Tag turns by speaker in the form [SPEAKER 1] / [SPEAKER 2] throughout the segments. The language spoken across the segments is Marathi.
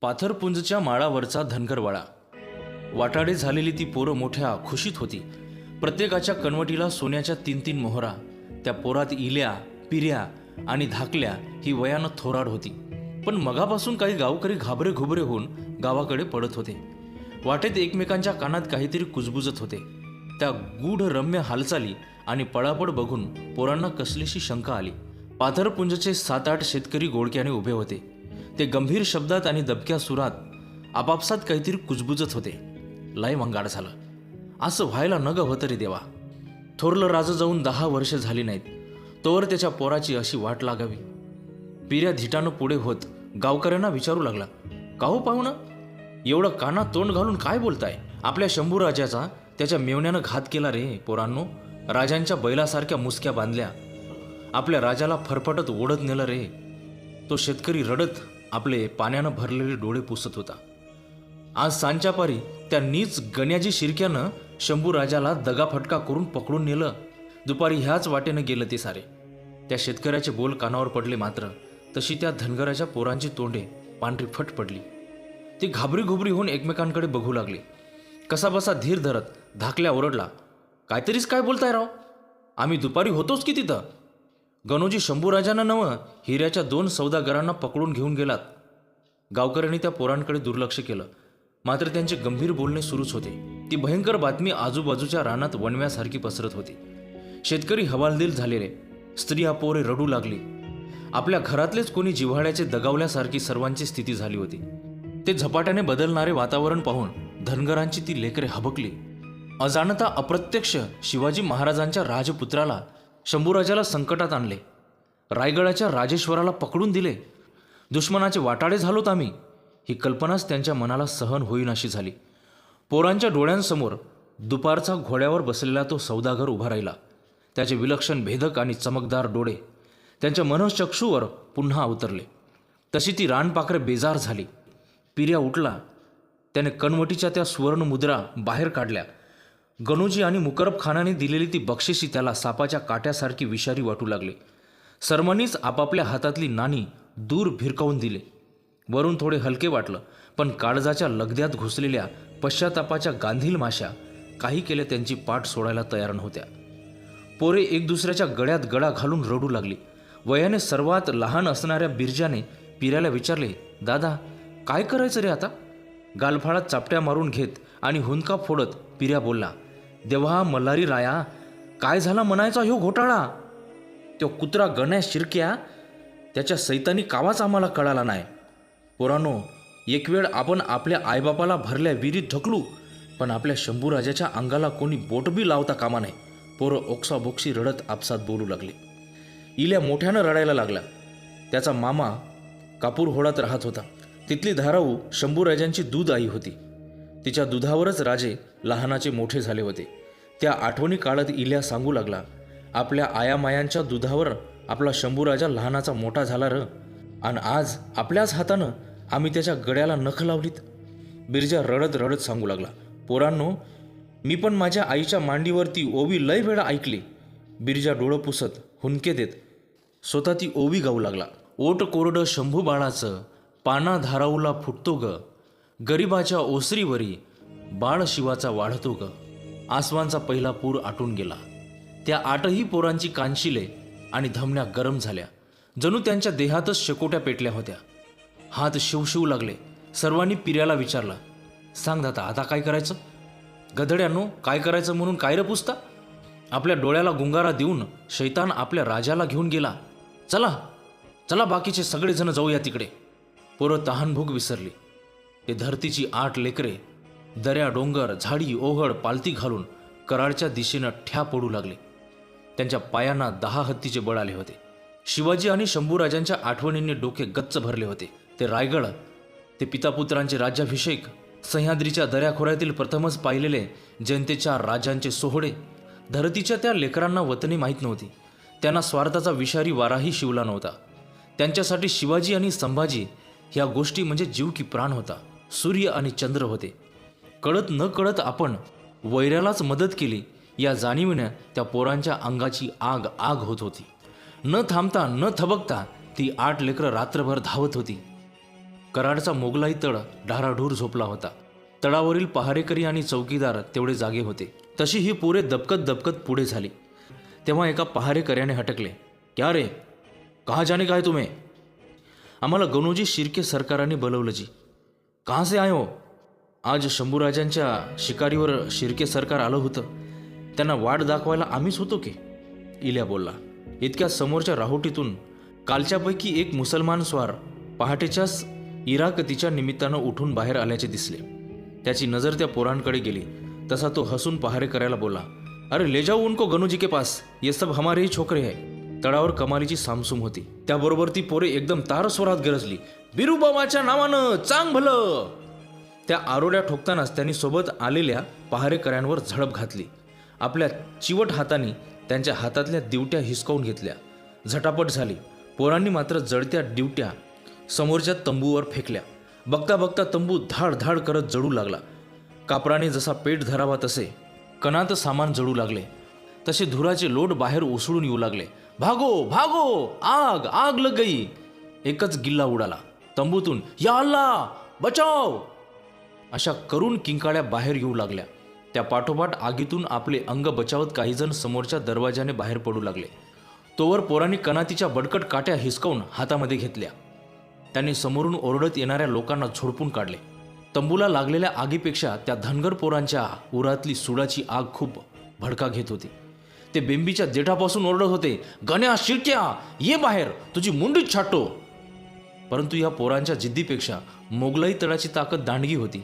[SPEAKER 1] पाथरपुंजच्या माळावरचा धनगरवाडा. वाटाडे झालेली ती पोरं मोठ्या खुशीत होती. प्रत्येकाच्या कणवटीला सोन्याच्या तीन तीन मोहरा त्या पोरात इल्या पिऱ्या आणि धाकल्या ही वयानं थोराड होती. पण मगापासून काही गावकरी घाबरे घुबरे होऊन गावाकडे पडत होते. वाटेत एकमेकांच्या कानात काहीतरी कुजबुजत होते. त्या गूढ रम्य हालचाली आणि पळापळ बघून पोरांना कसलीशी शंका आली. पाथरपुंजचे सात आठ शेतकरी गोडक्याने उभे होते. ते गंभीर शब्दात आणि दबक्या सुरात आपापसात काहीतरी कुजबुजत होते. लय मंगाड झालं. असं व्हायला न ग होतं रे देवा. थोरलं राजं जाऊन दहा वर्ष झाली नाहीत. तोवर त्याच्या पोराची अशी वाट लागावी. पिऱ्या धिटानं पुढे होत गावकऱ्यांना विचारू लागला का हो पाहुणं? एवढं कानात तोंड घालून काय बोलताय? आपल्या शंभूराजाचा त्याच्या मेवण्यानं घात केला रे पोरांनो. राजांच्या बैलासारख्या मुसक्या बांधल्या. आपल्या राजाला फरफटत ओढत नेलं रे. तो शेतकरी रडत आपले पाण्यानं भरलेले डोळे पुसत होता. आज सांच्या पारी त्या नीच गण्याजी शिरक्यानं शंभू राजाला दगाफटका करून पकडून नेलं. दुपारी ह्याच वाटेनं गेलं ते सारे. त्या शेतकऱ्याचे बोल कानावर पडले मात्र तशी त्या धनगराच्या पोरांची तोंडे पांढरी फट पडली. ती घाबरी घुबरी होऊन एकमेकांकडे बघू लागली. कसाबसा धीर धरत धाकल्या ओरडला काहीतरीच काय बोलताय राव? आम्ही दुपारी होतोच की तिथं? गणोजी शंभूराजांना नवं हिऱ्याच्या दोन सौदागरांना पकडून घेऊन गेलात. गावकऱ्यांनी त्या पोरांकडे दुर्लक्ष केलं. मात्र त्यांचे गंभीर बोलणे सुरूच होते. ती भयंकर बातमी आजूबाजूच्या रानात वणव्यासारखी पसरत होती. शेतकरी हवालदिल झालेले. स्त्रिया पोरे रडू लागली. आपल्या घरातलेच कोणी जिव्हाळ्याचे दगावल्यासारखी सर्वांची स्थिती झाली होती. ते झपाट्याने बदलणारे वातावरण पाहून धनगरांची ती लेकरे हबकली. अजाणता अप्रत्यक्ष शिवाजी महाराजांच्या राजपुत्राला शंभूराजाला संकटात आणले. रायगडाच्या राजेश्वराला पकडून दिले. दुश्मनाचे वाटाडे झालोत आम्ही. ही कल्पनाच त्यांच्या मनाला सहन होईनाशी झाली. पोरांच्या डोळ्यांसमोर दुपारचा घोड्यावर बसलेला तो सौदागर उभा राहिला. त्याचे विलक्षण भेदक आणि चमकदार डोळे त्यांच्या मनोचक्षूवर पुन्हा अवतरले तशी ती रानपाखरे बेजार झाली. पिर्या उठला. त्याने कणवटीच्या त्या सुवर्णमुद्रा बाहेर काढल्या. गणूजी आणि मुकरब खानाने दिलेली ती बक्षिशी त्याला सापाच्या काट्यासारखी विषारी वाटू लागली. सर्वांनीच आपापल्या हातातली नाणी दूर भिरकावून दिले. वरून थोडे हलके वाटलं पण काळजाच्या लगद्यात घुसलेल्या पश्चातापाच्या गांधील माशा काही केले त्यांची पाठ सोडायला तयार नव्हत्या. पोरे एक दुसऱ्याच्या गळ्यात गळा घालून रडू लागली. वयाने सर्वात लहान असणाऱ्या बिरजाने पिऱ्याला विचारले दादा काय करायचं रे आता? गालफाळात चापट्या मारून घेत आणि हुंदका फोडत पिऱ्या बोलला देवा मल्हारी राया काय झाला म्हणायचा ह्यो घोटाळा? तो कुत्रा गणेश शिरक्या त्याच्या सैतानी कावाच आम्हाला कळाला नाही. पोरानो एक वेळ आपण आपल्या आईबापाला भरल्या विहिरीत ढकलू पण आपल्या शंभूराजाच्या अंगाला कोणी बोटबी लावता कामा नाही पोरं ओक्साबोक्शी रडत आपसात बोलू लागले. इल्या मोठ्यानं रडायला लागला त्याचा मामा कापूर होळात राहत होता. तिथली धाराऊ शंभूराजांची दूध आई होती. तिच्या दुधावरच राजे लहानाचे मोठे झाले होते. त्या आठवणी काळात इल्या सांगू लागला आपल्या आयामायांच्या दुधावर आपला शंभूराजा लहानाचा मोठा झाला र. आणि आज आपल्याच हातानं आम्ही त्याच्या गड्याला नख लावलीत. बिरजा रडत रडत सांगू लागला पोरांनो मी पण माझ्या आईच्या मांडीवरती ओवी लय वेळा ऐकली. बिरजा डोळं पुसत हुंके देत स्वतः ती ओवी गाऊ लागला ओट कोरडं शंभू बाळाचं पाना धाराऊला फुटतो ग गरिबाच्या ओसरीवरी बाळ शिवाचा वाढतो ग. आसवांचा पहिला पूर आटून गेला. त्या आठही पोरांची कानशिले आणि धमण्या गरम झाल्या. जणू त्यांच्या देहातच शेकोट्या पेटल्या होत्या. हात शिवशिवू लागले. सर्वांनी पिऱ्याला विचारला सांग दादा आता काय करायचं? गधड्यानो काय करायचं म्हणून काय र पुसता? आपल्या डोळ्याला गुंगारा देऊन शैतान आपल्या राजाला घेऊन गेला. चला चला बाकीचे सगळेजण जाऊया तिकडे. पोरं तहानभूक विसरली. ते धरतीची आठ लेकरे दऱ्या डोंगर झाडी ओघड पालती घालून कराडच्या दिशेनं ठ्या पडू लागले. त्यांच्या पायांना दहा हत्तीचे बळ आले होते. शिवाजी आणि शंभूराजांच्या आठवणींनी डोके गच्च भरले होते. ते रायगड ते पितापुत्रांचे राज्याभिषेक सह्याद्रीच्या दऱ्याखोऱ्यातील प्रथमच पाहिलेले जनतेच्या राजांचे सोहळे धरतीच्या त्या लेकरांना वतनी माहीत नव्हती. त्यांना स्वार्थाचा विषारी वाराही शिवला नव्हता. त्यांच्यासाठी शिवाजी आणि संभाजी ह्या गोष्टी म्हणजे जीव की प्राण होता. सूर्य आणि चंद्र होते. कळत न कळत आपण वैऱ्यालाच मदत केली या जाणीवीनं त्या पोरांच्या अंगाची आग आग होत होती. न थांबता न थबकता ती आठ लेकरं रात्रभर धावत होती. कराडचा मोगलाई तळ ढाराढूर झोपला होता. तळावरील पहारेकरी आणि चौकीदार तेवढे जागे होते. तशी ही पोरे दबकत दबकत पुढे झाली. तेव्हा एका पहारेकऱ्याने हटकले क्या रे? कहा जाने काय तुम्ही? आम्हाला गणोजी शिर्के सरकाराने बोलवलं जी. कहाँ से आयो हो? आज शंभूराजांच्या शिकारीवर शिर्के सरकार आलं होतं. त्यांना वाट दाखवायला आम्हीच होतो की? इल्या बोलला. इतक्या समोरच्या राहोटीतून कालच्यापैकी एक मुसलमान स्वार पहाटेच्याच इराकतीच्या निमित्तानं उठून बाहेर आल्याचे दिसले. त्याची नजर त्या पोरांकडे गेली. तसा तो हसून पहारे करायला बोला अरे ले जाऊ उनको गणूजी के पास. ये सब हमारे ही छोकरे है. तळावर कमालीची सामसूम होती. त्याबरोबर ती पोरे एकदम तारस्वरात गरजली. बिरुबाबाच्या नावानं चांग भलं! त्या आरोड्या ठोकतानाच त्यांनी सोबत आलेल्या पहारेकऱ्यांवर झडप घातली. आपल्या चिवट हाताने त्यांच्या हातातल्या दिवट्या हिसकावून घेतल्या. झटापट झाली. पोरांनी मात्र जळत्या दिवट्या समोरच्या तंबूवर फेकल्या. बघता बघता तंबू धाड धाड करत जळू लागला. कापराने जसा पेट धरावा तसे कणात सामान जळू लागले. तसे धुराचे लोट बाहेर उसळून येऊ लागले. भागो भागो आग आग लग गई. एकच गिल्ला उडाला. तंबूतून या अल्ला बचाव! अशा करून किंकाळ्या बाहेर येऊ लागल्या. त्या पाठोपाठ आगीतून आपले अंग बचावत काही जण समोरच्या दरवाजाने बाहेर पडू लागले. तोवर पोरांनी कनातीच्या बडकट काट्या हिसकावून हातामध्ये घेतल्या. त्यांनी समोरून ओरडत येणाऱ्या लोकांना झोडपून काढले. तंबूला लागलेल्या आगीपेक्षा त्या धनगर पोरांच्या उरातली सुडाची आग खूप भडका घेत होती. ते बेंबीच्या देठापासून ओरडत होते गण्या शिरक्या ये बाहेर तुझी मुंडीच छाटो परंतु या पोरांच्या जिद्दीपेक्षा मोगलाई तळाची ताकद दांडगी होती.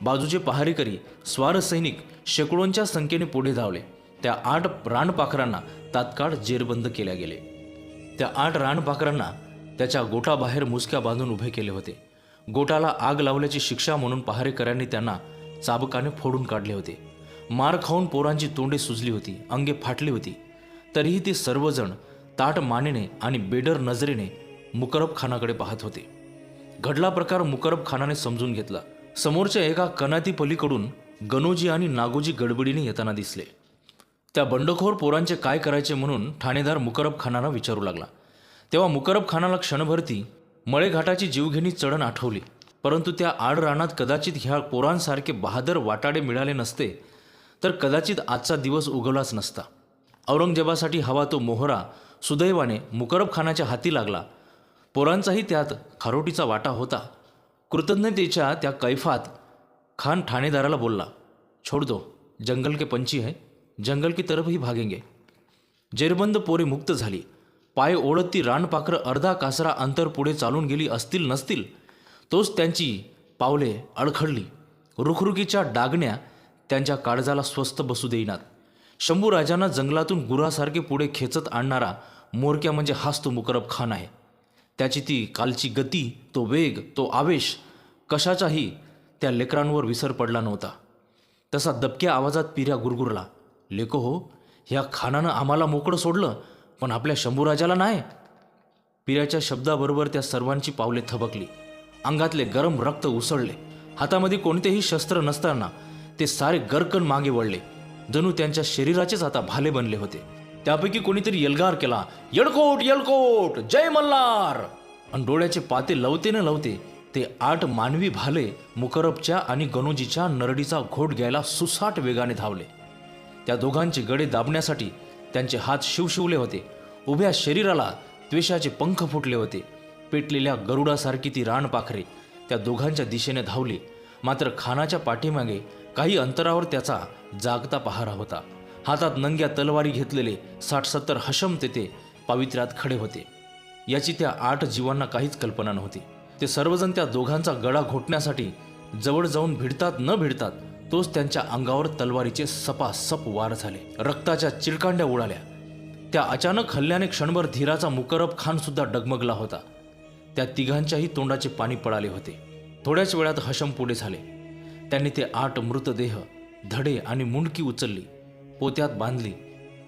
[SPEAKER 1] बाजूचे पहारेकरी स्वार सैनिक शेकडोंच्या संख्येने पुढे धावले. त्या आठ रानपाखरांना तात्काळ जेरबंद केल्या गेले. त्या आठ रानपाखरांना त्याच्या गोटाबाहेर मुसक्या बांधून उभे केले होते. गोटाला आग लावल्याची शिक्षा म्हणून पहारेकऱ्यांनी त्यांना चाबकाने फोडून काढले होते. मार खाऊन पोरांची तोंडे सुजली होती अंगे फाटली होती. तरीही ते सर्वजण ताट मानेने आणि बेडर नजरेने मुकरब खानाकडे पाहत होते. घडला प्रकार मुकरब खानाने समजून घेतला. समोरच्या एका कनाती पलीकडून गणोजी आणि नागोजी गडबडीने येताना दिसले. त्या बंडखोर पोरांचे काय करायचे म्हणून ठाणेदार मुकरब खानाला विचारू लागला. तेव्हा मुकरब खानाला क्षणभरती मळेघाटाची जीवघेणी चढण आठवली. परंतु त्या आड रानात कदाचित ह्या पोरांसारखे बहादर वाटाडे मिळाले नसते तर कदाचित आजचा दिवस उगवलाच नसता. औरंगजेबासाठी हवा तो मोहरा सुदैवाने मुकरब खानाच्या हाती लागला. पोरांचाही त्यात खारोटीचा वाटा होता. कृतज्ञतेच्या त्या कैफात खान ठाणेदाराला बोलला छोड़ दो जंगल के पंछी है जंगल की तरफ ही भागेंगे. जेरबंद पोरे मुक्त झाली. पाय ओढत ती रानपाखरं अर्धा कासरा अंतर पुढे चालून गेली असतील नसतील तोच त्यांची पावले अडखडली. रुखरुखीच्या डागण्या त्यांच्या काळजाला स्वस्त बसू देईनात. शंभूराजांना जंगलातून गुरासारखे पुढे खेचत आणणारा मोरक्या म्हणजे हाच तो मुकरब खान आहे. त्याची ती कालची गती तो वेग तो आवेश कशाचाही त्या लेकरांवर विसर पडला नव्हता. तसा दबक्या आवाजात पिऱ्या गुरगुरला लेको हो ह्या खानानं आम्हाला मोकळं सोडलं पण आपल्या शंभूराजाला नाही. पिऱ्याच्या शब्दाबरोबर त्या सर्वांची पावले थबकली. अंगातले गरम रक्त उसळले. हातामध्ये कोणतेही शस्त्र नसताना ते सारे गरकन मागे वळले. जणू त्यांच्या शरीराचेच आता भाले बनले होते. त्यापैकी कोणीतरी यलगार केला यळकोट यलकोट जय मल्हार! आणि डोळ्याचे पाते लवते न लवते ते आठ मानवी भाले मुकरबच्या आणि गणोजीच्या नरडीचा घोट घ्यायला सुसाट वेगाने धावले. त्या दोघांचे गडे दाबण्यासाठी त्यांचे हात शिवशिवले होते. उभ्या शरीराला द्वेषाचे पंख फुटले होते. पेटलेल्या गरुडासारखी ती रानपाखरे त्या दोघांच्या दिशेने धावली. मात्र खानाच्या पाठीमागे काही अंतरावर त्याचा जागता पहारा होता. हातात नंग्या तलवारी घेतलेले साठ सत्तर हशम तेथे पावित्र्यात खडे होते. याची त्या आठ जीवांना काहीच कल्पना नव्हती. ते सर्वजण त्या दोघांचा गळा घोटण्यासाठी जवळ जाऊन भिडतात न भिडतात तोच त्यांच्या अंगावर तलवारीचे सपासप वार झाले. रक्ताच्या चिरकांड्या उडाल्या. त्या अचानक हल्ल्याने क्षणभर धीराचा मुकरब खान सुद्धा डगमगला होता. त्या तिघांच्याही तोंडाचे पाणी पडाले होते. थोड्याच वेळात हशम पुढे झाले. त्यांनी ते आठ मृतदेह धडे आणि मुंडकी उचलली पोत्यात बांधली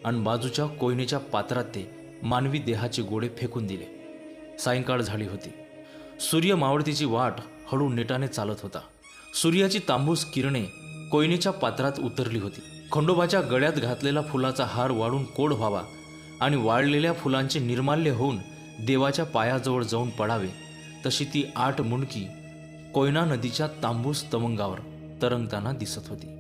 [SPEAKER 1] आणि बाजूच्या कोयनेच्या पात्रात ते मानवी देहाचे गोळे फेकून दिले. सायंकाळ झाली होती. सूर्य मावळतीची वाट हळू नेटाने चालत होता. सूर्याची तांबूस किरणे कोयनेच्या पात्रात उतरली होती. खंडोबाच्या गळ्यात घातलेला फुलाचा हार वाढून कोड व्हावा आणि वाळलेल्या फुलांचे निर्माल्य होऊन देवाच्या पायाजवळ जाऊन पडावे तशी ती आठ मुंडकी कोयना नदीच्या तांबूस तवंगावर तरंगताना दिसत होती.